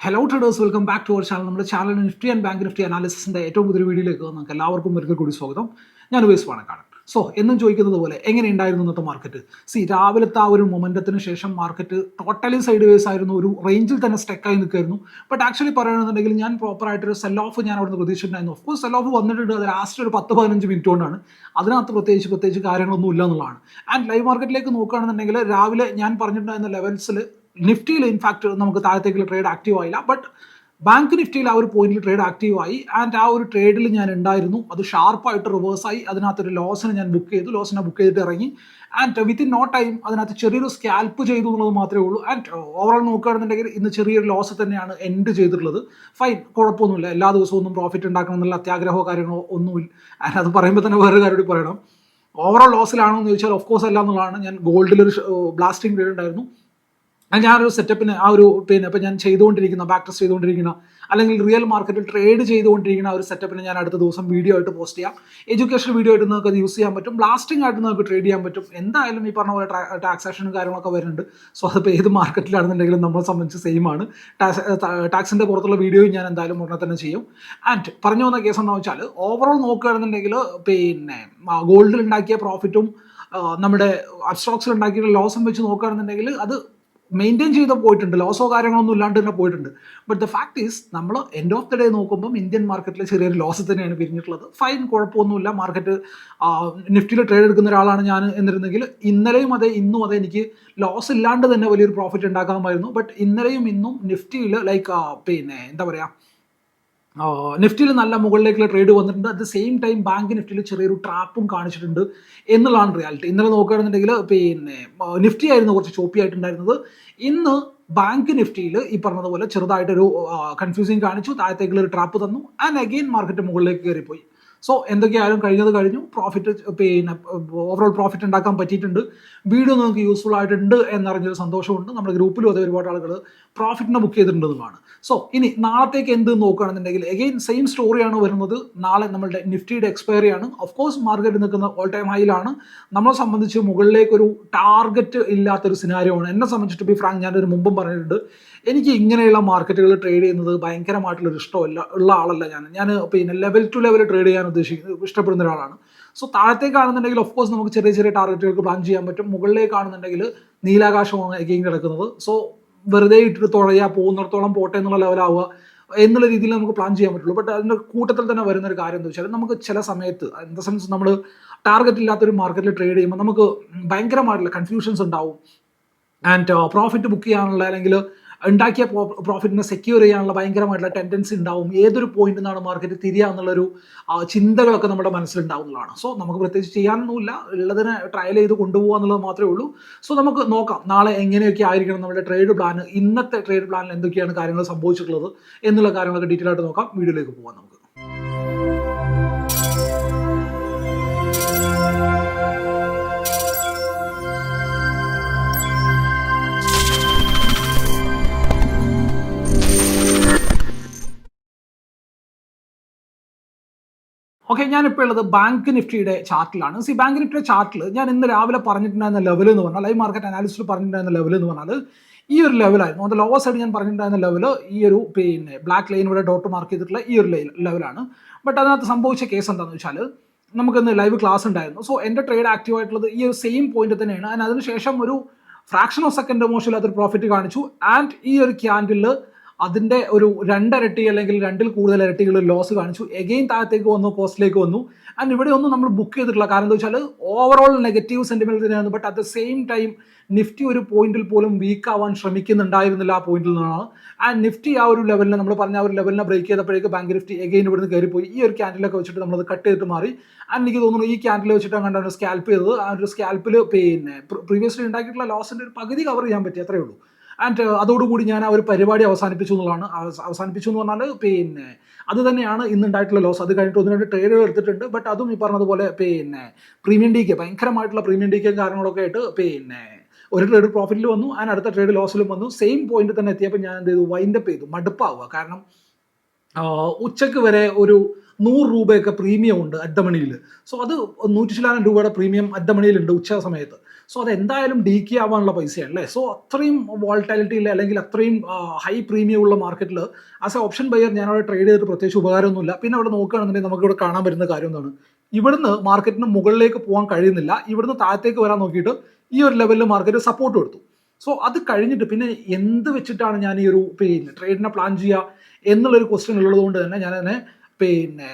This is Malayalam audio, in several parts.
Hello traders welcome back to our channel നമ്മുടെ channel Nifty and bank Nifty അനാലിസിന്റെ ഏറ്റവും പുതിയ വീഡിയോയിലേക്ക് നമുക്ക് എല്ലാവർക്കും ഒരിക്കൽ കൂടി സ്വാഗതം. ഞാൻ ഉപയോഗിച്ച് പണക്കാണ് സോ എന്നും ചോദിക്കുന്നത് പോലെ എങ്ങനെ ഉണ്ടായിരുന്നു ഇന്നത്തെ മാർക്കറ്റ് സി രാവിലത്തെ ആ ഒരു മൊമെന്റത്തിന് ശേഷം മാർക്കറ്റ് ടോട്ടലി സൈഡ് വേസ് ആയിരുന്നു. ഒരു റേഞ്ചിൽ തന്നെ സ്റ്റെക്കായി നിൽക്കായിരുന്നു. ബട്ട് ആക്ച്വലി പറയുകയാണെന്നുണ്ടെങ്കിൽ ഞാൻ പ്രോപ്പറായിട്ടൊരു സെൽ ഓഫ് ഞാൻ അവിടെ നിന്ന് പ്രതീക്ഷിച്ചിട്ടുണ്ടായിരുന്നു. ഓഫ് കോഴ്സ് സെൽ ഓഫ് വന്നിട്ടുണ്ട്. അത് ലാസ്റ്റ് ഒരു പത്ത് പതിനഞ്ച് മിനിറ്റ് കൊണ്ടാണ്. അതിനകത്ത് പ്രത്യേകിച്ച് പ്രത്യേകിച്ച് കാര്യങ്ങളൊന്നും ഇല്ല എന്നുള്ളതാണ് ആൻഡ് ലൈവ് മാർക്കറ്റിലേക്ക് നോക്കുകയാണെന്നുണ്ടെങ്കിൽ രാവിലെ ഞാൻ പറഞ്ഞിട്ടുണ്ടായിരുന്ന ലെവൽസിൽ നിഫ്റ്റിയിൽ ഇൻഫാക്ട് നമുക്ക് താഴത്തേക്കുള്ള ട്രേഡ് ആക്റ്റീവ് ആയില്ല. ബട്ട് ബാങ്ക് നിഫ്റ്റിയിൽ ആ ഒരു പോയിന്റിൽ ട്രേഡ് ആക്റ്റീവ് ആയി. ആൻഡ് ആ ഒരു ട്രേഡിൽ ഞാൻ ഉണ്ടായിരുന്നു. അത് ഷാർപ്പായിട്ട് റിവേഴ്സ് ആയി. അതിനകത്തൊരു ലോസിനെ ഞാൻ ബുക്ക് ചെയ്തു. ലോസിനെ ബുക്ക് ചെയ്തിട്ട് ഇറങ്ങി. ആൻഡ് വിത്തിൻ നോ ടൈം അതിനകത്ത് ചെറിയൊരു സ്കാൽപ്പ് ചെയ്തു എന്നുള്ളത് മാത്രമേ ഉള്ളൂ. ആൻഡ് ഓവറോൾ നോക്കുകയാണെന്നുണ്ടെങ്കിൽ ഇന്ന് ചെറിയൊരു ലോസ് തന്നെയാണ് എൻഡ് ചെയ്തിട്ടുള്ളത്. ഫൈൻ കുഴപ്പമൊന്നുമില്ല. എല്ലാ ദിവസവും ഒന്നും പ്രോഫിറ്റ് ഉണ്ടാക്കണം എന്നുള്ള അത്യാഗ്രഹമോ കാര്യങ്ങളോ ഒന്നുമില്ല. ആൻഡ് അത് പറയുമ്പോൾ തന്നെ വേറൊരു കാര്യം പറയണം. ഓവറോൾ ലോസിലാണോ എന്ന് ചോദിച്ചാൽ ഓഫ് കോഴ്സ് അല്ല എന്നുള്ളതാണ്. ഞാൻ ഗോൾഡിലൊരു ബ്ലാസ്റ്റിംഗ് ട്രേഡ് ഉണ്ടായിരുന്നു. അത് ഒരു സെറ്റപ്പിന് ആ ഒരു പിന്നെ ഇപ്പം ഞാൻ ചെയ്തുകൊണ്ടിരിക്കുന്ന ബാക്ക് ടെസ്റ്റ് ചെയ്തുകൊണ്ടിരിക്കുന്ന അല്ലെങ്കിൽ റിയൽ മാർക്കറ്റിൽ ട്രേഡ് ചെയ്തുകൊണ്ടിരിക്കുന്ന ആ ഒരു സെറ്റപ്പിന് ഞാൻ അടുത്ത ദിവസം വീഡിയോ ആയിട്ട് പോസ്റ്റ് ചെയ്യാം. എഡ്യൂക്കേഷൻ വീഡിയോ ആയിട്ട് നിങ്ങൾക്ക് അത് യൂസ് ചെയ്യാൻ പറ്റും. ബ്ലാസ്റ്റിംഗ് ആയിട്ട് നിങ്ങൾക്ക് ട്രേഡ് ചെയ്യാൻ പറ്റും. എന്തായാലും ഈ പറഞ്ഞ പോലെ ടാക്സേഷനും കാര്യങ്ങളൊക്കെ വരുന്നുണ്ട്. സോ അതിപ്പോൾ ഏത് മാർക്കറ്റിലാണെന്നുണ്ടെങ്കിലും നമ്മളെ സംബന്ധിച്ച് സെയിം ആണ്. ടാക്സിന്റെ പുറത്തുള്ള വീഡിയോയും ഞാൻ എന്തായാലും ഉടനെ തന്നെ ചെയ്യും. ആൻഡ് പറഞ്ഞു വന്ന കേസ് എന്താണെന്ന് വെച്ചാൽ ഓവറോൾ നോക്കുകയാണെന്നുണ്ടെങ്കിൽ പിന്നെ ഗോൾഡിൽ ഉണ്ടാക്കിയ പ്രോഫിറ്റും നമ്മുടെ അബ്സ്ട്രോക്സിൽ ഉണ്ടാക്കിയിട്ടുള്ള ലോസും വെച്ച് നോക്കുകയാണെന്നുണ്ടെങ്കിൽ അത് മെയിന്റെയിൻ ചെയ്ത് പോയിട്ടുണ്ട്. ലോസോ കാര്യങ്ങളൊന്നും ഇല്ലാണ്ട് തന്നെ പോയിട്ടുണ്ട്. ബട്ട് ദ ഫാക്ട് ഈസ് നമ്മൾ എൻഡ് ഓഫ് ദി ഡേ നോക്കുമ്പോൾ ഇന്ത്യൻ മാർക്കറ്റിൽ ചെറിയൊരു ലോസ് തന്നെയാണ് പിരിഞ്ഞിട്ടുള്ളത്. ഫൈൻ കുഴപ്പമൊന്നുമില്ല. മാർക്കറ്റ് നിഫ്റ്റിയിൽ ട്രേഡ് എടുക്കുന്ന ഒരാളാണ് ഞാൻ എന്നിരുന്നെങ്കിൽ ഇന്നലെയും അതെ ഇന്നും അതെ എനിക്ക് ലോസ് ഇല്ലാണ്ട് തന്നെ വലിയൊരു പ്രോഫിറ്റ് ഉണ്ടാക്കാമായിരുന്നു. ബട്ട് ഇന്നലെയും ഇന്നും നിഫ്റ്റിയിൽ ലൈക്ക് പിന്നെ എന്താ പറയുക നിഫ്റ്റിയിൽ നല്ല മുകളിലേക്കുള്ള ട്രേഡ് വന്നിട്ടുണ്ട്. At the same time bank നിഫ്റ്റിയിൽ ചെറിയൊരു ട്രാപ്പും കാണിച്ചിട്ടുണ്ട് എന്നുള്ളതാണ് റിയാലിറ്റി ഇന്നലെ നോക്കുകയാണെന്നുണ്ടെങ്കിൽ പിന്നെ നിഫ്റ്റി ആയിരുന്നു കുറച്ച് ചോപ്പി ആയിട്ടുണ്ടായിരുന്നത്. ഇന്ന് ബാങ്ക് നിഫ്റ്റിയിൽ ഈ പറഞ്ഞതുപോലെ ചെറുതായിട്ടൊരു കൺഫ്യൂസിങ് കാണിച്ചു. താഴത്തേക്കുള്ള ഒരു ട്രാപ്പ് തന്നു. ആൻഡ് അഗെയിൻ മാർക്കറ്റ് മുകളിലേക്ക് കയറിപ്പോയി. സോ എന്തൊക്കെയായാലും കഴിഞ്ഞത് കഴിഞ്ഞു. പ്രോഫിറ്റ് പിന്നെ ഓവറോൾ പ്രോഫിറ്റ് ഉണ്ടാക്കാൻ പറ്റിയിട്ടുണ്ട്. വീഡിയോ നിങ്ങൾക്ക് യൂസ്ഫുൾ ആയിട്ടുണ്ട് എന്നറിഞ്ഞൊരു സന്തോഷമുണ്ട്. നമ്മുടെ ഗ്രൂപ്പിലും അതേ ഒരുപാട് ആളുകൾ പ്രോഫിറ്റിനെ ബുക്ക് ചെയ്തിട്ടുണ്ടെന്നുമാണ്. സോ ഇനി നാളത്തേക്ക് എന്ത് നോക്കുകയാണെന്നുണ്ടെങ്കിൽ എഗെയിൻ സെയിം സ്റ്റോറിയാണ് വരുന്നത്. നാളെ നമ്മളുടെ നിഫ്റ്റിയുടെ എക്സ്പയറി ആണ്. ഓഫ് കോഴ്സ് മാർക്കറ്റ് നിൽക്കുന്ന ഓൾ ടൈം ഹൈയിലാണ് നമ്മളെ സംബന്ധിച്ച് മുകളിലേക്ക് ഒരു ടാർഗറ്റ് ഇല്ലാത്തൊരു സിനാരിയോ ആണ്. എന്നെ സംബന്ധിച്ചിട്ട് ബി ഫ്രാങ്ക് ഞാനൊരു മുമ്പും പറഞ്ഞിട്ടുണ്ട്. എനിക്ക് ഇങ്ങനെയുള്ള മാർക്കറ്റുകൾ ട്രേഡ് ചെയ്യുന്നത് ഭയങ്കരമായിട്ടുള്ളൊരു ഇഷ്ടമല്ല ഉള്ള ആളല്ല ഞാൻ. ഞാൻ പിന്നെ ലെവൽ ടു ലെവൽ ട്രേഡ് ചെയ്യാൻ ഉദ്ദേശിക്കുന്നത് ഇഷ്ടപ്പെടുന്ന ഒരാളാണ്. സോ താഴത്തേക്കാണെന്നുണ്ടെങ്കിൽ ഓഫ് കോഴ്സ് നമുക്ക് ചെറിയ ചെറിയ ടാർഗറ്റുകൾക്ക് പ്ലാൻ ചെയ്യാൻ പറ്റും. മുകളിലേക്കാണെന്നുണ്ടെങ്കിൽ നീലാകാശമാണ് എഗെയിൻ കിടക്കുന്നത്. സോ വെറുതെ ഇട്ടിട്ട് തുഴയാ പോകുന്നിടത്തോളം പോട്ടെ എന്നുള്ള ലെവലാവുക എന്നുള്ള രീതിയിൽ നമുക്ക് പ്ലാൻ ചെയ്യാൻ പറ്റുള്ളൂ. ബട്ട് അതിന്റെ കൂട്ടത്തിൽ തന്നെ വരുന്ന ഒരു കാര്യം എന്ന് വെച്ചാൽ നമുക്ക് ചില സമയത്ത് ഇൻ ദ സെൻസ് നമ്മൾ ടാർഗറ്റ് ഇല്ലാത്തൊരു മാർക്കറ്റിൽ ട്രേഡ് ചെയ്യുമ്പോൾ നമുക്ക് ഭയങ്കരമായിട്ടുള്ള കൺഫ്യൂഷൻസ് ഉണ്ടാവും. ആൻഡ് പ്രോഫിറ്റ് ബുക്ക് ചെയ്യാനുള്ള അല്ലെങ്കിൽ ഉണ്ടാക്കിയ പ്രോഫിറ്റിനെ സെക്യൂർ ചെയ്യാനുള്ള ഭയങ്കരമായിട്ടുള്ള ടെൻഡൻസി ഉണ്ടാവും. ഏതൊരു പോയിന്റിൽ നിന്നാണ് മാർക്കറ്റ് തിരിയുക എന്നുള്ളൊരു ചിന്തകളൊക്കെ നമ്മുടെ മനസ്സിലുണ്ടാവുന്നതാണ്. സോ നമുക്ക് പ്രത്യേകിച്ച് ചെയ്യാനൊന്നുമില്ല. ഉള്ളതിനെ ട്രയൽ ചെയ്ത് കൊണ്ടുപോകുക എന്നുള്ളത് മാത്രമേ ഉള്ളൂ. സോ നമുക്ക് നോക്കാം. നാളെ എങ്ങനെയൊക്കെ ആയിരിക്കണം നമ്മുടെ ട്രേഡ് പ്ലാൻ ഇന്നത്തെ ട്രേഡ് പ്ലാനിൽ എന്തൊക്കെയാണ് കാര്യങ്ങൾ സംഭവിച്ചിട്ടുള്ളത്? എന്നുള്ള കാര്യങ്ങളൊക്കെ ഡീറ്റെയിൽ ആയിട്ട് നോക്കാം. വീഡിയോയിലേക്ക് പോകാം നമുക്ക്. ഓക്കെ ഞാനിപ്പോൾ ഉള്ളത് ബാങ്ക് നിഫ്റ്റിയുടെ ചാർട്ടിലാണ് സി ബാങ്ക് നിഫ്റ്റിയുടെ ചാർട്ടിൽ ഞാൻ ഇന്ന് രാവിലെ പറഞ്ഞിട്ടുണ്ടായിരുന്ന ലെവൽ എന്ന് പറഞ്ഞാൽ ലൈവ് മാർക്കറ്റ് അനാലിസ്റ്റിൽ പറഞ്ഞിട്ടുണ്ടായിരുന്ന ലെവൽ എന്ന് പറഞ്ഞാൽ ഈ ഒരു ലെവലായിരുന്നു അത് ലോവർ സൈഡ് ഞാൻ പറഞ്ഞിട്ടുണ്ടായിരുന്ന ലെവൽ ഈ ഒരു പിന്നെ ബ്ലാക്ക് ലൈൻ ഇവിടെ ഡോട്ട് മാർക്ക് ചെയ്തിട്ടുള്ള ഈ ഒരു ലെവലാണ് ബട്ട് അതിനകത്ത് സംഭവിച്ച കേസ് എന്താണെന്ന് വെച്ചാൽ നമുക്കിന്ന് ലൈവ് ക്ലാസ് ഉണ്ടായിരുന്നു. സോ എന്റെ ട്രേഡ് ആക്റ്റീവ് ആയിട്ടുള്ളത് ഈ ഒരു സെയിം പോയിന്റ് തന്നെയാണ്. അതിനുശേഷം ഒരു ഫ്രാക്ഷൻ ഓഫ് സെക്കൻഡ് അതൊരു പ്രോഫിറ്റ് കാണിച്ചു. ആൻഡ് ഈ ഒരു ക്യാൻഡിൽ അതിന്റെ ഒരു രണ്ടരട്ടി അല്ലെങ്കിൽ രണ്ടിൽ കൂടുതൽ ഇരട്ടികൾ ലോസ് കാണിച്ചു. എഗെയിൻ താഴത്തേക്ക് വന്നു പോസ്റ്റിലേക്ക് വന്നു. ആൻഡ് ഇവിടെ ഒന്നും നമ്മൾ ബുക്ക് ചെയ്തിട്ടുള്ള കാരണം എന്താ വെച്ചാൽ ഓവറോൾ നെഗറ്റീവ് സെന്റിമെന്റ് തന്നെയാണ്. But at the same time Nifty ഒരു പോയിന്റിൽ പോലും വീക്ക് ആവാൻ ശ്രമിക്കുന്നുണ്ടായിരുന്നില്ല ആ പോയിന്റിൽ നിന്നാണ്. ആൻഡ് നിഫ്റ്റി ആ ഒരു ലെവലിനെ നമ്മൾ പറഞ്ഞ ആ ഒരു ലെവലിനെ ബ്രേക്ക് ചെയ്തപ്പോഴേക്ക് ബാങ്ക് നിഫ്റ്റി എഗെയിൻ ഇവിടുന്ന് കയറിപ്പോയി. ഈ ഒരു ക്യാൻഡിലൊക്കെ വെച്ചിട്ട് നമ്മളത് കട്ട് ചെയ്തിട്ട് മാറി. ആൻഡ് എനിക്ക് തോന്നുന്നു ഈ ക്യാൻഡിൽ വെച്ചിട്ടാണ് കണ്ടാണ് സ്കാൽപ്പ് ചെയ്തത്. ആ ഒരു സ്കാൽപ്പിൽ പിന്നെ പ്രീവിയസ്ലി ഉണ്ടാക്കിയിട്ടുള്ള ലോസിന്റെ ഒരു പകുതി കവർ ചെയ്യാൻ പറ്റി. അത്രേ ഉള്ളൂ. ആൻഡ് അതോടുകൂടി ഞാൻ ആ ഒരു പരിപാടി അവസാനിപ്പിച്ചു എന്നുള്ളതാണ്. അവസാനിപ്പിച്ചു എന്ന് പറഞ്ഞാൽ പിന്നെ അത് തന്നെയാണ് ഇന്നുണ്ടായിട്ടുള്ള ലോസ് അത് കഴിഞ്ഞിട്ട് ഒന്ന് രണ്ട് ട്രേഡുകൾ എടുത്തിട്ടുണ്ട്. ബട്ട് അതും ഈ പറഞ്ഞതുപോലെ പിന്നെ പ്രീമിയം ഡിക്ക് ഭയങ്കരമായിട്ടുള്ള പ്രീമിയം ഡിക്കും കാര്യങ്ങളൊക്കെ ആയിട്ട് പിന്നെ ഒരു ട്രേഡ് പ്രോഫിറ്റിൽ വന്നു. ആൻഡ് അടുത്ത ട്രേഡ് ലോസിലും വന്നു. സെയിം പോയിന്റ് തന്നെ എത്തിയപ്പോൾ ഞാൻ എന്ത് ചെയ്തു? വൈൻഡപ്പ് ചെയ്തു. മടുപ്പാവുക. കാരണം ഉച്ചയ്ക്ക് വരെ ഒരു നൂറ് രൂപയൊക്കെ പ്രീമിയം ഉണ്ട് അഡ്ഡമണിയിൽ സോ അത് നൂറ്റി ശതമാനം രൂപയുടെ പ്രീമിയം അഡ്ഡമണിയിലുണ്ട് ഉച്ച സമയത്ത്. സോ അത് എന്തായാലും കെ ആവാനുള്ള പൈസയാണ് അല്ലേ? സോ അത്രയും വോൾട്ടാലിറ്റിയിൽ അല്ലെങ്കിൽ അത്രയും ഹൈ പ്രീമിയം ഉള്ള മാർക്കറ്റിൽ ആസ് എ ഓപ്ഷൻ ബയർ ഞാൻ അവിടെ ട്രേഡ് ചെയ്തിട്ട് പ്രത്യേകിച്ച് ഉപകാരമൊന്നുമില്ല. പിന്നെ അവിടെ നോക്കുകയാണെന്നുണ്ടെങ്കിൽ നമുക്ക് ഇവിടെ കാണാൻ പറ്റുന്ന കാര്യം എന്താണ്? ഇവിടുന്ന് മാർക്കറ്റിന് മുകളിലേക്ക് പോകാൻ കഴിയുന്നില്ല. ഇവിടുന്ന് താഴത്തേക്ക് വരാൻ നോക്കിയിട്ട് ഈ ഒരു ലെവലിൽ മാർക്കറ്റ് സപ്പോർട്ട് കൊടുത്തു. സോ അത് കഴിഞ്ഞിട്ട് പിന്നെ എന്ത് വെച്ചിട്ടാണ് ഞാൻ ഈ ഒരു പിന്നെ ട്രേഡിനെ പ്ലാൻ ചെയ്യുക എന്നുള്ളൊരു ക്വസ്റ്റ്യൻ ഉള്ളത് കൊണ്ട് തന്നെ ഞാൻ അതിനെ പിന്നെ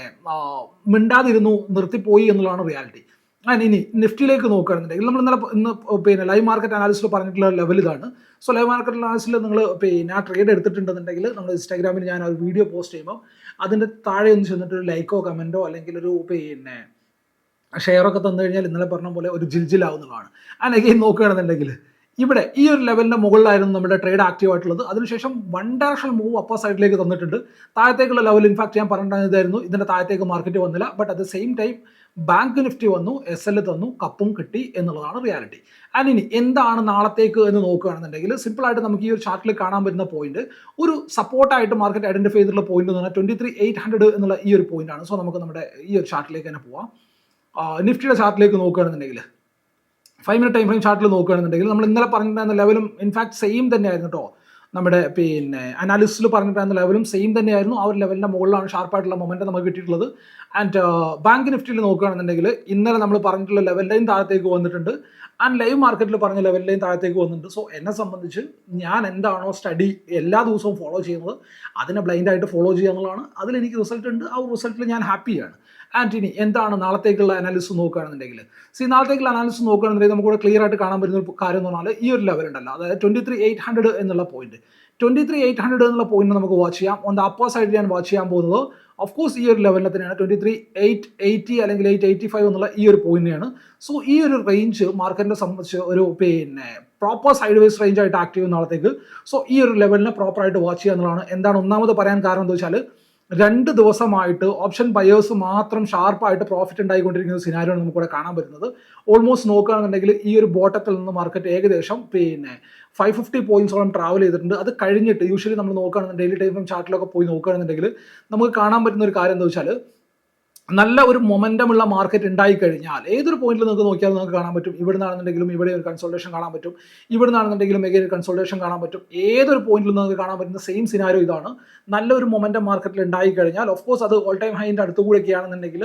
മിണ്ടാതിരുന്നു നിർത്തിപ്പോയി എന്നുള്ളതാണ് റിയാലിറ്റി ഞാൻ ഇനി നിഫ്റ്റിയിലേക്ക് നോക്കുകയാണെന്നുണ്ടെങ്കിൽ നമ്മൾ ഇന്നലെ ഇന്ന് പിന്നെ ലൈവ് മാർക്കറ്റ് അനാലിസിൽ പറഞ്ഞിട്ടുള്ള ലെവൽ ഇതാണ്. സോ ലൈവ് മാർക്കറ്റ് അനാലിസിൽ നിങ്ങൾ പിന്നെ ആ ട്രേഡ് എടുത്തിട്ടുണ്ടെന്നുണ്ടെങ്കിൽ നമ്മൾ ഇൻസ്റ്റാഗ്രാമിൽ ഞാൻ ഒരു വീഡിയോ പോസ്റ്റ് ചെയ്യുമ്പോൾ അതിന്റെ താഴെ ഒന്ന് ചെന്നിട്ട് ഒരു ലൈക്കോ കമന്റോ അല്ലെങ്കിൽ ഒരു പിന്നെ ഷെയറൊക്കെ തന്നു കഴിഞ്ഞാൽ ഇന്നലെ പറഞ്ഞ പോലെ ഒരു ജിൽജിലാവുന്നതാണ്. അഗെയിൻ നോക്കുകയാണെന്നുണ്ടെങ്കിൽ ഇവിടെ ഈ ഒരു ലെവലിന്റെ മുകളിലായിരുന്നു നമ്മുടെ ട്രേഡ് ആക്റ്റീവ് ആയിട്ടുള്ളത്. അതിനുശേഷം വൺ ഡയറക്ഷണൽ മൂവ് അപ്പർ സൈഡിലേക്ക് തന്നിട്ടുണ്ട്. താഴത്തേക്കുള്ള ലെവൽ ഇൻഫാക്ട് ഞാൻ പറഞ്ഞിട്ടുണ്ടായിരുന്നു ഇതിന്റെ താഴത്തേക്ക് മാർക്കറ്റ് വന്നില്ല. But at the same time bank Nifty വന്നു എസ് എൽ തന്നു കപ്പും കിട്ടി എന്നുള്ളതാണ് റിയാലിറ്റി ആൻഡ് ഇനി എന്താണ് നാളത്തേക്ക് എന്ന് നോക്കുകയാണെന്നുണ്ടെങ്കിൽ സിമ്പിൾ ആയിട്ട് നമുക്ക് ഈ ഒരു ചാർട്ടിൽ കാണാൻ പറ്റുന്ന പോയിന്റ് ഒരു സപ്പോർട്ടായിട്ട് മാർക്കറ്റ് ഐഡന്റിഫൈ ചെയ്തിട്ടുള്ള പോയിന്റ് എന്ന് പറഞ്ഞാൽ ട്വന്റി ത്രീ എയ്റ്റ് ഹൺഡ്രഡ് എന്നുള്ള ഈ ഒരു പോയിന്റ് ആണ്. സോ നമുക്ക് നമ്മുടെ ഈ ഒരു ചാർട്ടിലേക്ക് തന്നെ പോവാം. നിഫ്റ്റിയുടെ ചാർട്ടിലേക്ക് നോക്കുകയാണെന്നുണ്ടെങ്കിൽ ഫൈവ് മിനിറ്റ് ടൈം ഫ്രെയിം ചാർട്ടിൽ നോക്കുകയാണെന്നുണ്ടെങ്കിൽ നമ്മൾ ഇന്നലെ പറഞ്ഞിട്ടുണ്ടായിരുന്ന ലെവലും ഇൻഫാക്ട് സെയിം തന്നെയായിരുന്നു കേട്ടോ നമ്മുടെ പിന്നെ അനാലിസിൽ പറഞ്ഞിട്ടുണ്ടായിരുന്ന ലെവലും സെയിം തന്നെയായിരുന്നു. ആ ഒരു ലെവലിന്റെ മുകളിലാണ് ഷാർപ്പായിട്ടുള്ള മൊമെന്റ് നമുക്ക് കിട്ടിയിട്ടുള്ളത്. ആൻഡ് ബാങ്ക് നിഫ്റ്റിയിൽ നോക്കുകയാണെന്നുണ്ടെങ്കിൽ ഇന്നലെ നമ്മൾ പറഞ്ഞിട്ടുള്ള ലെവലിന്റെയും താഴത്തേക്ക് വന്നിട്ടുണ്ട്. ആൻഡ് ലൈവ് മാർക്കറ്റിൽ പറഞ്ഞ ലെവലിലേയും താഴത്തേക്ക് വന്നിട്ടുണ്ട്. സോ എന്നെ സംബന്ധിച്ച് ഞാൻ എന്താണോ സ്റ്റഡി എല്ലാ ദിവസവും ഫോളോ ചെയ്യുന്നത് അതിനെ ബ്ലൈൻഡായിട്ട് ഫോളോ ചെയ്യുക എന്നുള്ളതാണ്. അതിൽ എനിക്ക് റിസൾട്ട് ഉണ്ട്. ആ റിസൾട്ടിൽ ഞാൻ ഹാപ്പിയാണ് ആൻഡ് ഇനി എന്താണ് നാളത്തേക്കുള്ള അനാലിസിസ് നോക്കുകയാണെന്നുണ്ടെങ്കിൽ. സി നാളത്തേക്കുള്ള അനാലിസിസ് നോക്കുകയാണെന്നുണ്ടെങ്കിൽ നമുക്ക് ക്ലിയർ ആയിട്ട് കാണാൻ പറ്റുന്ന ഒരു കാര്യം എന്ന് പറഞ്ഞാൽ ഈ ഒരു ലെവൽ ഉണ്ടല്ലോ. അതായത് ട്വന്റി ത്രീ എയ്റ്റ് ഹൺഡ്രഡ് എന്നുള്ള point twenty three eight hundred എന്നുള്ള പോയിന്റ് നമുക്ക് വാച്ച് ചെയ്യാം. ഓൺ ദ അപ്പർ സൈഡിൽ ഞാൻ വാച്ച് ചെയ്യാൻ പോകുന്നത് ഓഫ് കോഴ്സ് ഈ ഒരു ലെവലിൽ തന്നെയാണ് ട്വന്റി ത്രീ എയ്റ്റ് എയ്റ്റി അല്ലെങ്കിൽ എയ്റ്റ് എയ്റ്റി ഫൈവ് എന്നുള്ള ഈ ഒരു പോയിന്റിനെയാണ് സോ ഈ ഒരു റേഞ്ച് മാർക്കറ്റിനെ സംബന്ധിച്ച് ഒരു പിന്നെ പ്രോപ്പർ സൈഡ് വൈസ് റേഞ്ച് ആയിട്ട് ആക്ട് ചെയ്യുന്ന നാളത്തേക്ക് സോ ഈ ഒരു ലെവലിനെ പ്രോപ്പറായിട്ട് വാച്ച് ചെയ്യുക എന്നുള്ളതാണ്. എന്താണ് ഒന്നാമത് പറയാൻ കാരണം എന്താ വെച്ചാൽ രണ്ട് ദിവസമായിട്ട് ഓപ്ഷൻ ബയേഴ്സ് മാത്രം ഷാർപ്പായിട്ട് പ്രോഫിറ്റ് ഉണ്ടായിക്കൊണ്ടിരിക്കുന്ന സിനാരിയാണ് നമുക്കിവിടെ കാണാൻ പറ്റുന്നത്. ഓൾമോസ്റ്റ് നോക്കുകയാണെന്നുണ്ടെങ്കിൽ ഈ ഒരു ബോട്ടത്തിൽ നിന്ന് മാർക്കറ്റ് ഏകദേശം പിന്നെ ഫൈവ് ഫിഫ്റ്റി പോയിന്റ്സോളം ട്രാവൽ ചെയ്തിട്ടുണ്ട്. അത് കഴിഞ്ഞിട്ട് യൂഷ്വലി നമ്മൾ നോക്കുകയാണെന്നുണ്ടെങ്കിൽ ഡെയിലി ടൈം ചാർട്ടിലൊക്കെ പോയി നോക്കുകയാണെന്നുണ്ടെങ്കിൽ നമുക്ക് കാണാൻ പറ്റുന്ന ഒരു കാര്യം എന്താ വെച്ചാൽ നല്ല ഒരു മൊമെന്റമുള്ള മാർക്കറ്റ് ഉണ്ടായി കഴിഞ്ഞാൽ ഏതൊരു പോയിന്റിൽ നിങ്ങൾക്ക് നോക്കിയാൽ നിങ്ങൾക്ക് കാണാൻ പറ്റും. ഇവിടെ നിന്നാണെന്നുണ്ടെങ്കിലും ഇവിടെ ഒരു കൺസൾട്ടേഷൻ കാണാൻ പറ്റും. ഇവിടെ നിന്നാണെന്നുണ്ടെങ്കിലും എഗൈൻ ഒരു കൺസൾട്ടേഷൻ കാണാൻ പറ്റും. ഏതൊരു പോയിന്റിൽ നിങ്ങൾക്ക് കാണാൻ പറ്റുന്ന സെയിം സിനാരോ ഇതാണ്. നല്ലൊരു മൊമെന്റം മാർക്കറ്റിൽ ഉണ്ടായി കഴിഞ്ഞാൽ ഓഫ് കോഴ്സ് അത് ഓൾ ടൈം ഹൈന്റെ അടുത്ത് കൂടെയൊക്കെ ആണെന്നുണ്ടെങ്കിൽ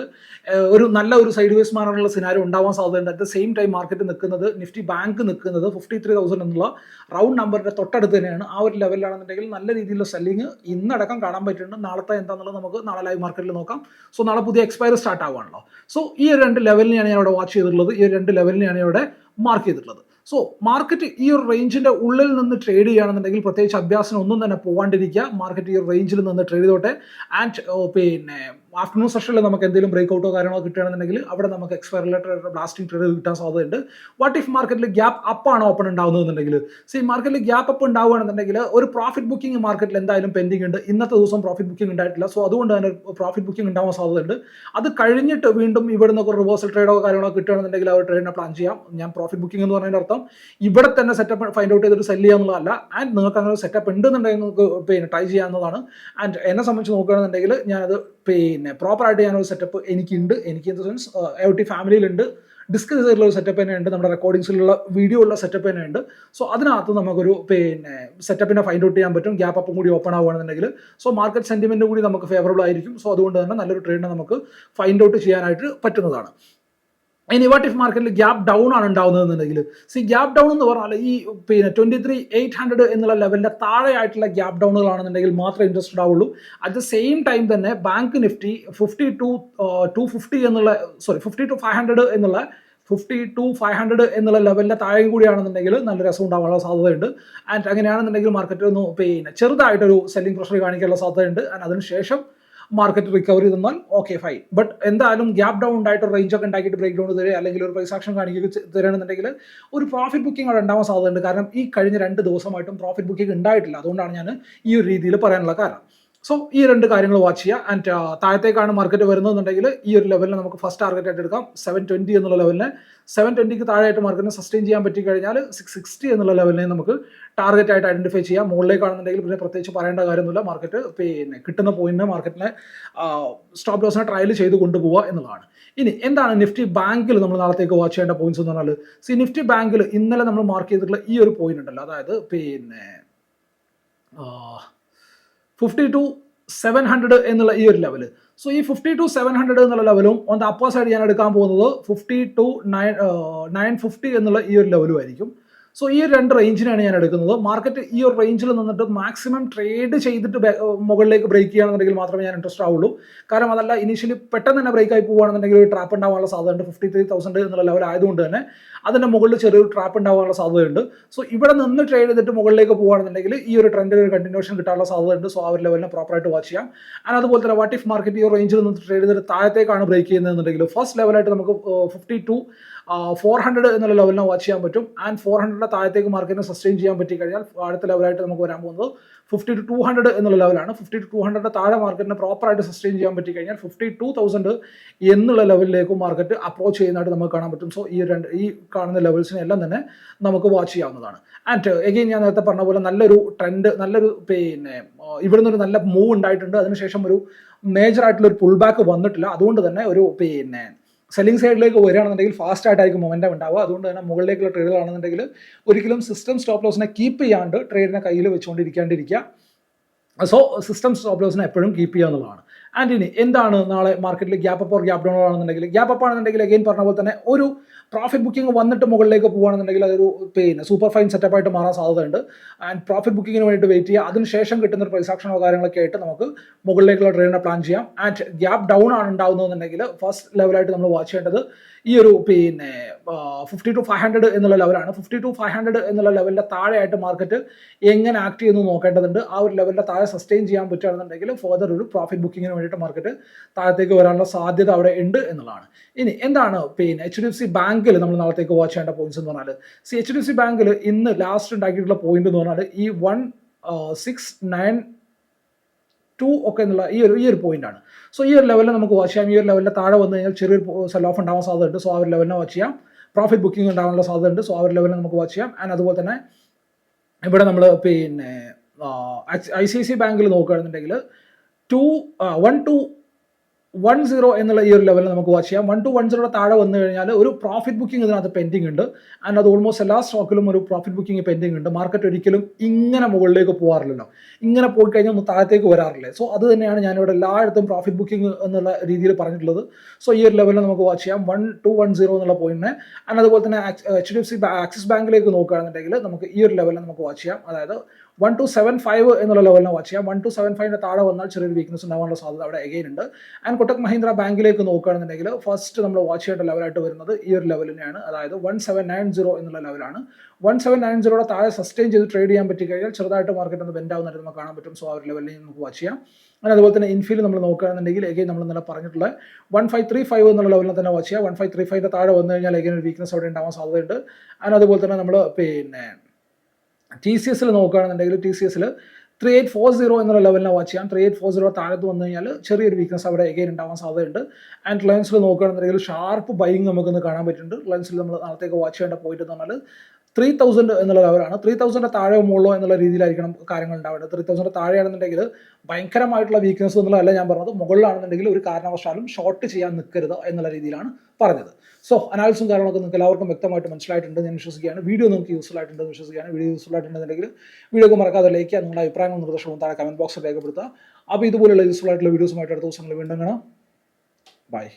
ഏഹ്, ഒരു നല്ല ഒരു സൈഡ് വേസ് മാറാനുള്ള സിനാരോ ഉണ്ടാവാൻ സാധ്യതയുണ്ട്. At the same time market നിൽക്കുന്നത് നിഫ്റ്റി ബാങ്ക് നിൽക്കുന്നത് ഫിഫ്റ്റി ത്രീ തൗസൻഡ് എന്നുള്ള റൗണ്ട് നമ്പറിന്റെ തൊട്ടടുത്ത് തന്നെയാണ്. ആ ഒരു ലെവലിലാണെന്നുണ്ടെങ്കിൽ നല്ല രീതിയിലുള്ള സെല്ലിങ് ഇന്നടക്കം കാണാൻ പറ്റുന്നുണ്ട്. നാളത്തെ എന്താണെന്നുള്ളത് നമുക്ക് നാളെ ലൈവ് മാർക്കറ്റിൽ നോക്കാം. സോ നാളെ പുതിയ എക്സ്പയറി സ്റ്റാർട്ട് ആവുകയാണല്ലോ. സോ ഈ ഒരു രണ്ട് ലെവലിനെയാണ് ഞാൻ ഇവിടെ വാച്ച് ചെയ്തിട്ടുള്ളത്. ഈ ഒരു രണ്ട് ലെവലിനെയാണ് ഇവിടെ മാർക്ക് ചെയ്തിട്ടുള്ളത്. സോ മാർക്കറ്റ് ഈ ഒരു റേഞ്ചിന്റെ ഉള്ളിൽ നിന്ന് ട്രേഡ് ചെയ്യുകയാണെന്നുണ്ടെങ്കിൽ പ്രത്യേകിച്ച് അഭ്യാസം ഒന്നും തന്നെ പോവാണ്ടിരിക്കുക. മാർക്കറ്റ് ഈ ഒരു റേഞ്ചിൽ നിന്ന് ട്രേഡ് ചെയ്തോട്ടെ. ആൻഡ് പിന്നെ ആഫ്റ്റർനൂൺ സെഷനിൽ നമുക്ക് എന്തെങ്കിലും ബ്രേക്ക് ഔട്ടോ കാര്യങ്ങളോ കിട്ടുകയാണെന്നുണ്ടെങ്കിൽ അവിടെ നമുക്ക് എക്സ്പയർ റിലേറ്റഡ് ബ്ലാസ്റ്റിംഗ് ട്രേഡ് കിട്ടാൻ സാധ്യതയുണ്ട്. വാട്ട് ഇഫ് മാർക്കറ്റിൽ ഗ്യാപ്പ് ആണ് ഓപ്പൺ ഉണ്ടാവുന്നതെന്നുണ്ടെങ്കിൽ? സി മാർക്കറ്റിൽ ഗ്യാപ്പ് അപ്പ് ഉണ്ടാവുകയാണെന്നുണ്ടെങ്കിൽ ഒരു പ്രോഫിറ്റ് ബുക്കിംഗ് മാർക്കറ്റിൽ എന്തായാലും പെൻഡിങ് ഉണ്ട്. ഇന്നത്തെ ദിവസം പ്രോഫിറ്റ് ബുക്കിംഗ് ഉണ്ടായിട്ടില്ല. സോ അതുകൊണ്ട് തന്നെ പ്രോഫിറ്റ് ബുക്കിംഗ് ഉണ്ടാവാൻ സാധ്യതയുണ്ട്. അത് കഴിഞ്ഞിട്ട് വീണ്ടും ഇവിടെ നിന്നൊക്കെ റിവേഴ്സൽ ട്രേഡോ കാര്യങ്ങളോ കിട്ടുകയാണെന്നുണ്ടെങ്കിൽ ആ ട്രേഡിനെ പ്ലാൻ ചെയ്യാം. ഞാൻ പ്രോഫിറ്റ് ബുക്കിംഗ് എന്ന് പറയുന്നതിന്റെ അർത്ഥം ഇവിടെ തന്നെ സെറ്റപ്പ് ഫൈൻഡ് ഔട്ട് ചെയ്തിട്ട് സെൽ ചെയ്യാന്നുള്ളതല്ല ആൻഡ് നിങ്ങൾക്ക് അങ്ങനെ സെറ്റപ്പ് ഉണ്ടെന്നുണ്ടെങ്കിൽ നിങ്ങൾക്ക് പിന്നെ ട്രൈ ചെയ്യാവുന്നതാണ്. ആൻഡ് എന്നെ സംബന്ധിച്ച് നോക്കുകയാണെന്നുണ്ടെങ്കിൽ ഞാനത് പിന്നെ പ്രോപ്പറായിട്ട് ഞാനൊരു സെറ്റപ്പ് എനിക്കുണ്ട്. എനിക്ക് in the sense I O T ഫാമിലിയിലുണ്ട് discuss ചെയ്തിട്ടുള്ള ഒരു സെറ്റപ്പ് തന്നെ ഉണ്ട്. നമ്മുടെ റെക്കോർഡിങ്സിലുള്ള വീഡിയോ ഉള്ള സെറ്റപ്പ് തന്നെ ഉണ്ട്. സോ അതിനകത്ത് നമുക്കൊരു പിന്നെ സെറ്റപ്പിനെ ഫൈൻഡ് ഔട്ട് ചെയ്യാൻ പറ്റും. ഗ്യാപ്പ് അപ്പും കൂടി ഓപ്പൺ ആവുകയാണെന്നുണ്ടെങ്കിൽ. സോ മാർക്കറ്റ് സെന്റിമെന്റ് കൂടി നമുക്ക് ഫേവറബിൾ ആയിരിക്കും. സോ അതുകൊണ്ട് തന്നെ നല്ലൊരു ട്രേഡിനെ നമുക്ക് ഫൈൻഡ് ഔട്ട് ചെയ്യാനായിട്ട് പറ്റുന്നതാണ്. ഇനി വാട്ട് ഇഫ് മാർക്കറ്റിൽ ഗ്യാപ് ഡൗൺ ആണ് ഉണ്ടാവുന്നതെന്നുണ്ടെങ്കിൽ? സി ഗ്യാപ് ഡൗൺ എന്ന് പറഞ്ഞാൽ ഈ പിന്നെ ട്വന്റി ത്രീ എയ്റ്റ് ഹൺഡ്രഡ് എന്നുള്ള ലെവലിന്റെ താഴെയായിട്ടുള്ള ഗ്യാപ് ഡൗണുകളാണെന്നുണ്ടെങ്കിൽ മാത്രമേ ഇൻട്രസ്റ്റഡ് ആവുള്ളൂ അറ്റ് ദ സെയിം ടൈം തന്നെ bank Nifty fifty two two fifty എന്നുള്ള sorry fifty two five hundred എന്നുള്ള ഫിഫ്റ്റി ടു ഫൈവ് ഹൺഡ്രഡ് എന്നുള്ള ലെവലിന്റെ താഴെ കൂടിയാണെന്നുണ്ടെങ്കിൽ നല്ല രസം ഉണ്ടാവാനുള്ള സാധ്യതയുണ്ട്. ആൻഡ് അങ്ങനെയാണെന്നുണ്ടെങ്കിൽ മാർക്കറ്റ് ഒന്ന് പിന്നെ ചെറുതായിട്ടൊരു സെല്ലിംഗ് പ്രഷർ കാണിക്കാനുള്ള സാധ്യതയുണ്ട്. ആൻഡ് അതിനുശേഷം മാർക്കറ്റ് റിക്കവറി തന്നാൽ ഓക്കെ ഫൈൻ ബട്ട് എന്തായാലും ഗ്യാപ് ഡൗൺ ഉണ്ടായിട്ട് റേഞ്ച് ഒക്കെ ഉണ്ടാക്കിയിട്ട് ബ്രേക്ക് ഡൗൺ തരിക അല്ലെങ്കിൽ ഒരു പ്രൈസ് കാണിക്കുക തരണമെന്നുണ്ടെങ്കിൽ ഒരു പ്രോഫിറ്റ് ബുക്കിംഗ് അവിടെ ഉണ്ടാവാൻ സാധ്യതയുണ്ട്. കാരണം ഈ കഴിഞ്ഞ രണ്ട് ദിവസമായിട്ടും പ്രോഫിറ്റ് ബുക്കിംഗ് ഉണ്ടായിട്ടില്ല. അതുകൊണ്ടാണ് ഞാൻ ഈ ഒരു രീതിയിൽ പറയാനുള്ള കാരണം. സോ ഈ രണ്ട് കാര്യങ്ങൾ വാച്ച് ചെയ്യുക ആൻഡ് താഴത്തേക്കാണ് മാർക്കറ്റ് വരുന്നതെന്നുണ്ടെങ്കിൽ ഈ ഒരു ലെവലിൽ നമുക്ക് ഫസ്റ്റ് ടാർഗറ്റ് ആയിട്ട് എടുക്കാം. സെവൻ ട്വന്റി എന്നുള്ള ലെവലിനെ സെവൻ ട്വന്റിക്ക് താഴെയായിട്ട് മാർക്കറ്റിനെ സസ്റ്റെയിൻ ചെയ്യാൻ പറ്റി കഴിഞ്ഞാൽ സിക്സ് സിക്സ്റ്റി എന്നുള്ള ലെവലിനെ നമുക്ക് ടാർഗറ്റ് ആയിട്ട് ഐഡന്റിഫൈ ചെയ്യാം. മുകളിലേക്കാണെന്നുണ്ടെങ്കിൽ പിന്നെ പ്രത്യേകിച്ച് പറയേണ്ട കാര്യമൊന്നുമില്ല. മാർക്കറ്റ് പിന്നെ കിട്ടുന്ന പോയിന്റിനെ മാർക്കറ്റിനെ സ്റ്റോപ്പ് ലോസിനെ ട്രയൽ ചെയ്ത് കൊണ്ടുപോവുക എന്നുള്ളതാണ്. ഇനി എന്താണ് നിഫ്റ്റി ബാങ്കിൽ നമ്മൾ നാളത്തേക്ക് വാച്ച് ചെയ്യേണ്ട പോയിന്റ്സ് എന്ന് പറഞ്ഞാൽ സി നിഫ്റ്റി ബാങ്കിൽ ഇന്നലെ നമ്മൾ മാർക്ക് ചെയ്തിട്ടുള്ള ഈ ഒരു പോയിന്റ് ഉണ്ടല്ലോ. അതായത് പിന്നെ ഫിഫ്റ്റി ടു സെവൻ ഹൺഡ്രഡ് എന്നുള്ള ഈ ഒരു ലെവൽ സോ ഈ ഫിഫ്റ്റി ടു സെവൻ ഹൺഡ്രഡ് എന്നുള്ള ലെവലും ഓൺ ദ സൈഡ് ഞാൻ എടുക്കാൻ പോകുന്നത് fifty two nine nine fifty എന്നുള്ള ഈ ഒരു ലെവലും ആയിരിക്കും. സോ ഈ രണ്ട് റേഞ്ചിനാണ് ഞാൻ എടുക്കുന്നത്. മാർക്കറ്റ് ഈ ഒരു റേഞ്ചിൽ നിന്നിട്ട് മാക്സിമം ട്രേഡ് ചെയ്തിട്ട് മുകളിലേക്ക് ബ്രേക്ക് ചെയ്യുകയാണെന്നുണ്ടെങ്കിൽ മാത്രമേ ഞാൻ ഇൻട്രസ്റ്റ് ആവുള്ളൂ. കാരണം അതല്ല ഇനീഷ്യലി പെട്ടെന്ന് തന്നെ ബ്രേക്ക് ആയി പോവുകയാണെന്നുണ്ടെങ്കിൽ ഒരു ട്രാപ്പ് ഉണ്ടാവാനുള്ള സാധ്യതയുണ്ട്. ഫിഫ്റ്റി ത്രീ തൗസൻഡ് എന്നുള്ള ലെവൽ ആയതുകൊണ്ട് തന്നെ അതിന്റെ മുകളിൽ ചെറിയൊരു ട്രാപ്പ് ഉണ്ടാവാനുള്ള സാധ്യതയുണ്ട്. സോ ഇവിടെ നിന്ന് ട്രേഡ് ചെയ്തിട്ട് മുകളിലേക്ക് പോകുകയാണെന്നുണ്ടെങ്കിൽ ഈ ഒരു ട്രെൻഡിൽ ഒരു കണ്ടിന്യൂഷൻ കിട്ടാനുള്ള സാധ്യതയുണ്ട്. സോ ആ ഒരു ലെവലിനെ പ്രോപ്പറായിട്ട് വാച്ച് ചെയ്യാം. ആൻഡ് അതുപോലെ തന്നെ വാട്ട് ഇഫ് മാർക്കറ്റ് ഈ റേഞ്ചിൽ നിന്ന് ട്രേഡ് ചെയ്തിട്ട് താഴത്തേക്കാണ് ബ്രേക്ക് ചെയ്യുന്നതെന്നുണ്ടെങ്കിൽ ഫസ്റ്റ് ലെവലായിട്ട് നമുക്ക് ഫിഫ്റ്റി ടു ഫോർ ഹൺഡ്രഡ് എന്നുള്ള ലെവലിനെ വാച്ച് ചെയ്യാൻ പറ്റും. ആൻഡ് ഫോർ ഹൺഡ്രഡിന്റെ താഴത്തേക്ക് മാർക്കറ്റിനെ സസ്റ്റെയിൻ ചെയ്യാൻ പറ്റി കഴിഞ്ഞാൽ അടുത്ത ലെവലായിട്ട് നമുക്ക് വരാൻ പോകുന്നത് ഫിഫ്റ്റി ടു ടു ഹൺഡ്രഡ് എന്നുള്ള ലെവലാണ് ഫിഫ്റ്റി ടു ടു ഹൺഡ്രഡിന്റെ താഴെ മാർക്കറ്റിനെ പ്രോപ്പറായിട്ട് സസ്റ്റെയിൻ ചെയ്യാൻ പറ്റി കഴിഞ്ഞാൽ ഫിഫ്റ്റി ടു തൗസൻഡ് എന്നുള്ള ലെവലിലേക്കും മാർക്കറ്റ് അപ്രോച്ച് ചെയ്യുന്നതായിട്ട് നമുക്ക് കാണാൻ പറ്റും. സോ ഈ രണ്ട് ഈ കാണുന്ന ലെവൽസിനെ എല്ലാം തന്നെ നമുക്ക് വാച്ച് ചെയ്യാവുന്നതാണ്. ആൻഡ് എഗെയിൻ ഞാൻ നേരത്തെ പറഞ്ഞ പോലെ നല്ലൊരു ട്രെൻഡ് നല്ലൊരു പിന്നെ ആ, ഇവിടുന്ന് ഒരു നല്ല മൂവ് ഉണ്ടായിട്ടുണ്ട്. അതിനുശേഷം ഒരു മേജർ ആയിട്ടുള്ള ഒരു പുൾ ബാക്ക് വന്നിട്ടില്ല. അതുകൊണ്ട് തന്നെ ഒരു പിന്നെ സെല്ലിംഗ് സൈഡിലേക്ക് വരികയാണെന്നുണ്ടെങ്കിൽ ഫാസ്റ്റ് ആയിട്ടായിരിക്കും മൊമെന്റം ഉണ്ടാവുക. അതുകൊണ്ട് തന്നെ മുകളിലേക്കുള്ള ട്രേഡുകളാണെന്നുണ്ടെങ്കിൽ ഒരിക്കലും സിസ്റ്റം സ്റ്റോപ്പ് ലോസിനെ കീപ്പ് ചെയ്യാണ്ട് ട്രേഡിനെ കയ്യിൽ വെച്ചുകൊണ്ടിരിക്കാണ്ടിരിക്കുക സോ സിസ്റ്റം സ്റ്റോപ്പ് ലോസിനെ എപ്പോഴും കീപ്പ് ചെയ്യുക എന്നുള്ളതാണ്. ആൻഡ് ഇനി എന്താണ് നാളെ മാർക്കറ്റിൽ gap up or gap down ആണെന്നുണ്ടെങ്കിൽ? ഗ്യാപ്പ് അപ്പ് ആണെന്നുണ്ടെങ്കിൽ അഗെയിൻ പറഞ്ഞ പോലെ തന്നെ ഒരു പ്രോഫിറ്റ് ബുക്കിംഗ് വന്നിട്ട് മുകളിലേക്ക് പോകുകയാണെന്നുണ്ടെങ്കിൽ അതൊരു പിന്നെ സൂപ്പർ ഫൈൻ സെറ്റപ്പ് ആയിട്ട് മാറാൻ സാധ്യതയുണ്ട്. ആൻഡ് പ്രോഫിറ്റ് ബുക്കിങ്ങിന് വേണ്ടി വെയിറ്റ് ചെയ്യുക. അതിനുശേഷം കിട്ടുന്ന ഒരു പ്രൈസാക്ഷനോ കാര്യങ്ങളൊക്കെ ആയിട്ട് നമുക്ക് മുകളിലേക്കുള്ള ട്രെയിനിനെ പ്ലാൻ ചെയ്യാം. ആൻഡ് ഗ്യാപ്പ് ഡൗൺ ആണ് ഉണ്ടാകുന്നതെന്നുണ്ടെങ്കിൽ ഫസ്റ്റ് ലെവലായിട്ട് നമ്മൾ വാച്ച് ചെയ്യേണ്ടത് ഈ ഒരു പിന്നെ ഫിഫ്റ്റി ടു ഫൈവ് ഹൺഡ്രഡ് എന്നുള്ള ലെവലാണ് ഫിഫ്റ്റി ടു ഫൈവ് ഹൺഡ്രഡ് എന്നുള്ള ലെവലിന്റെ താഴെയായിട്ട് മാർക്കറ്റ് എങ്ങനെ ആക്ട് ചെയ്യുന്നു നോക്കേണ്ടതുണ്ട്. ആ ഒരു ലെവലിന്റെ താഴെ സസ്റ്റെയിൻ ചെയ്യാൻ പറ്റുകയാണെന്നുണ്ടെങ്കിൽ ഫർദർ ഒരു പ്രോഫിറ്റ് ബുക്കിങ്ങിന് വേണ്ടിയിട്ട് മാർക്കറ്റ് താഴത്തേക്ക് വരാനുള്ള സാധ്യത അവിടെ ഉണ്ട് എന്നുള്ളതാണ്. ഇനി എന്താണ് പിന്നെ എച്ച് ഡി എഫ് സി ബാങ്കിൽ നമ്മൾ നാളത്തേക്ക് വാച്ച് ചെയ്യേണ്ട പോയിന്റ്സ് എന്ന് പറഞ്ഞാൽ C H D F C ബാങ്കിൽ ഇന്ന് ലാസ്റ്റ് ഉണ്ടാക്കിയിട്ടുള്ള പോയിന്റ് എന്ന് പറഞ്ഞാൽ ഈ വൺ സിക്സ് നയൻ ടു ഒക്കെ എന്നുള്ള ഈ ഒരു ഈ ഒരു പോയിന്റ് ആണ്. സോ ഈ ഒരു ലെവലിൽ നമുക്ക് വാച്ച് ചെയ്യാം. ഈ ഒരു ലെവലിൽ താഴെ വന്നു കഴിഞ്ഞാൽ ചെറിയൊരു സെൽ ഓഫ് ഉണ്ടാവാൻ സാധ്യതയുണ്ട്. സോ ആ ഒരു ലെവലിനെ വാച്ച് ചെയ്യാം. പ്രോഫിറ്റ് ബുക്കിംഗ് ഉണ്ടാവാനുള്ള സാധ്യതയുണ്ട്. സോ ആ ഒരു ലെവലിൽ നമുക്ക് വാച്ച് ചെയ്യാം. ആൻഡ് അതുപോലെ തന്നെ ഇവിടെ നമ്മൾ പിന്നെ ഐ സി ഐ സി ബാങ്കിൽ നോക്കുകയാണെന്നുണ്ടെങ്കിൽ two one two one zero എന്നുള്ള ഈ ഒരു ലെവലിൽ നമുക്ക് വാച്ച് ചെയ്യാം. വൺ ടു വൺ സീറോയുടെ താഴെ വന്നു കഴിഞ്ഞാൽ ഒരു പ്രോഫിറ്റ് ബുക്കിംഗ് ഇതിനകത്ത് പെൻഡിങ് ഉണ്ട്. ആൻഡ് അത് ഓൾമോസ്റ്റ് എല്ലാ സ്റ്റോക്കിലും ഒരു പ്രോഫിറ്റ് ബുക്കിംഗ് പെൻഡിങ് ഉണ്ട്. മാർക്കറ്റ് ഒരിക്കലും ഇങ്ങനെ മുകളിലേക്ക് പോകാറില്ലല്ലോ ഇങ്ങനെ പോയി കഴിഞ്ഞാൽ ഒന്ന് താഴത്തേക്ക് വരാറില്ലേ. സോ അത് തന്നെയാണ് ഞാനിവിടെ എല്ലായിടത്തും പ്രോഫിറ്റ് ബുക്കിംഗ് എന്നുള്ള രീതിയിൽ പറഞ്ഞിട്ടുള്ളത്. സോ ഈ ഒരു ലെവലിൽ നമുക്ക് വാച്ച് ചെയ്യാം. വൺ ടു വൺ സീറോ എന്നുള്ള പോയിന്റിനെ ആൻഡ് അതുപോലെ തന്നെ H D F C Axis ബാങ്കിലേക്ക് നോക്കുകയാണെന്നുണ്ടെങ്കിൽ നമുക്ക് ഈ ഒരു ലെവലിൽ നമുക്ക് വാച്ച് ചെയ്യാം. അതായത് വൺ ടു സെവൻ ഫൈവ് എന്നുള്ള ലെവലിനെ വാച്ച് ചെയ്യാം. വൺ ടു സെവൻ ഫൈവിന്റെ താഴെ വന്നാൽ ചെറിയൊരു വീക്ക്നസ് ഉണ്ടാവാനുള്ള സാധ്യത അവിടെ എഗെയിൻ ഉണ്ട്. ആൻഡ് കൊട്ടക് മഹീന്ദ്ര ബാങ്കിലേക്ക് നോക്കുകയാണെന്നുണ്ടെങ്കിൽ ഫസ്റ്റ് നമ്മൾ വാച്ച് ചെയ്യേണ്ട ലെവലായിട്ട് വരുന്നത് ഈ ഒരു ലെവലിനെയാണ് അതായത് വൺ സെവൻ നയൻ സീറോ എന്നുള്ള ലെവലാണ് വൺ സെവൻ നയൻ സീറോയുടെ താഴെ സസ്റ്റെയിൻ ചെയ്ത് ട്രേഡ് ചെയ്യാൻ പറ്റി കഴിഞ്ഞാൽ ചെറുതായിട്ട് മാർക്കറ്റ് ഒന്ന് ബെൻഡ് ആവുന്നതായിട്ട് നമുക്ക് കാണാൻ പറ്റും. സോ ആ ഒരു ലെവലിൽ നമുക്ക് വാച്ച് ചെയ്യാം. അങ്ങനെ അതുപോലെ തന്നെ ഇൻഫിൽ നമ്മൾ നോക്കുകയാണെന്നുണ്ടെങ്കിൽ എഗെയിൻ നമ്മൾ ഇന്നലെ പറഞ്ഞിട്ടുള്ള വൺ ഫൈവ് ത്രീ ഫൈവ് എന്നുള്ള ലെവലിൽ തന്നെ വാച്ച് ചെയ്യാം. വൺ ഫൈവ് ത്രീ ഫൈവിന്റെ താഴെ വന്നു കഴിഞ്ഞാൽ എഗെയിൻ ഒരു വീക്ക്നസ് അവിടെ ഉണ്ടാവാൻ സാധ്യതയുണ്ട്. ആൻഡ് അതുപോലെ തന്നെ നമ്മൾ പിന്നെ ടി സി എസിൽ നോക്കുകയാണെന്നുണ്ടെങ്കിൽ ടി സി എസിൽ ത്രീ എയ്റ്റ് ഫോർ സീറോ എന്നുള്ള ലെവലിനെ വാച്ച് ചെയ്യാം. ത്രീ എയ്റ്റ് ഫോർ സീറോ താഴത്ത് വന്നു കഴിഞ്ഞാൽ ചെറിയൊരു വീക്ക്നസ് അവിടെ എഗെയിൻ ഉണ്ടാവാൻ സാധ്യതയുണ്ട്. ആൻഡ് റിലയൻസിൽ നോക്കുകയാണെന്നുണ്ടെങ്കിൽ ഷാർപ്പ് ബൈങ് നമുക്കൊന്ന് കാണാൻ പറ്റുന്നുണ്ട്. റിലയൻസിൽ നമ്മൾ നാളത്തേക്ക് വാച്ച് ചെയ്യേണ്ട പോയിട്ട് എന്ന് പറഞ്ഞാൽ ത്രീ തൗസൻഡ് എന്നുള്ള ലെവലാണ് ത്രീ തൗസൻഡ് താഴെ മുകളിലോ എന്നുള്ള രീതിയിലായിരിക്കണം കാര്യങ്ങൾ ഉണ്ടാവേണ്ടത്. ത്രീ തൗസൻഡ് താഴെയാണെന്നുണ്ടെങ്കിൽ ഭയങ്കരമായിട്ടുള്ള വീക്ക്നെസ് എന്നുള്ളതല്ല ഞാൻ പറഞ്ഞത്. മുകളിലാണെന്നുണ്ടെങ്കിൽ ഒരു കാരണവശാലും ഷോർട്ട് ചെയ്യാൻ നിൽക്കരുത് എന്നുള്ള രീതിയിലാണ് പറഞ്ഞത്. സോ അനാലിസും കാര്യങ്ങളൊക്കെ നിങ്ങൾക്ക് എല്ലാവർക്കും വ്യക്തമായിട്ട് മനസ്സിലായിട്ടുണ്ട്. ഞാൻ വിശ്വസിക്കുകയാണ്. വീഡിയോ നിങ്ങൾക്ക് യൂസ്ഫുൾ ആയിട്ടുണ്ടെന്ന് വിശ്വസിക്കുകയാണ്. വീഡിയോ യൂസ്ഫുൾ ആയിട്ടുണ്ടെന്നുണ്ടെങ്കിൽ വീഡിയോക്ക് മറക്കാതെ ലൈക്ക് നിങ്ങളുടെ അഭിപ്രായങ്ങളും നിർദ്ദേശവും താഴെ കമന്റ് ബോക്സിൽ രേഖപ്പെടുത്തുക. അപ്പോൾ ഇതുപോലുള്ള യൂസ്ഫുൾ ആയിട്ടുള്ള വീഡിയോസുമായിട്ട് അടുത്ത ദിവസങ്ങൾ വീണ്ടും കാണാം. ബൈ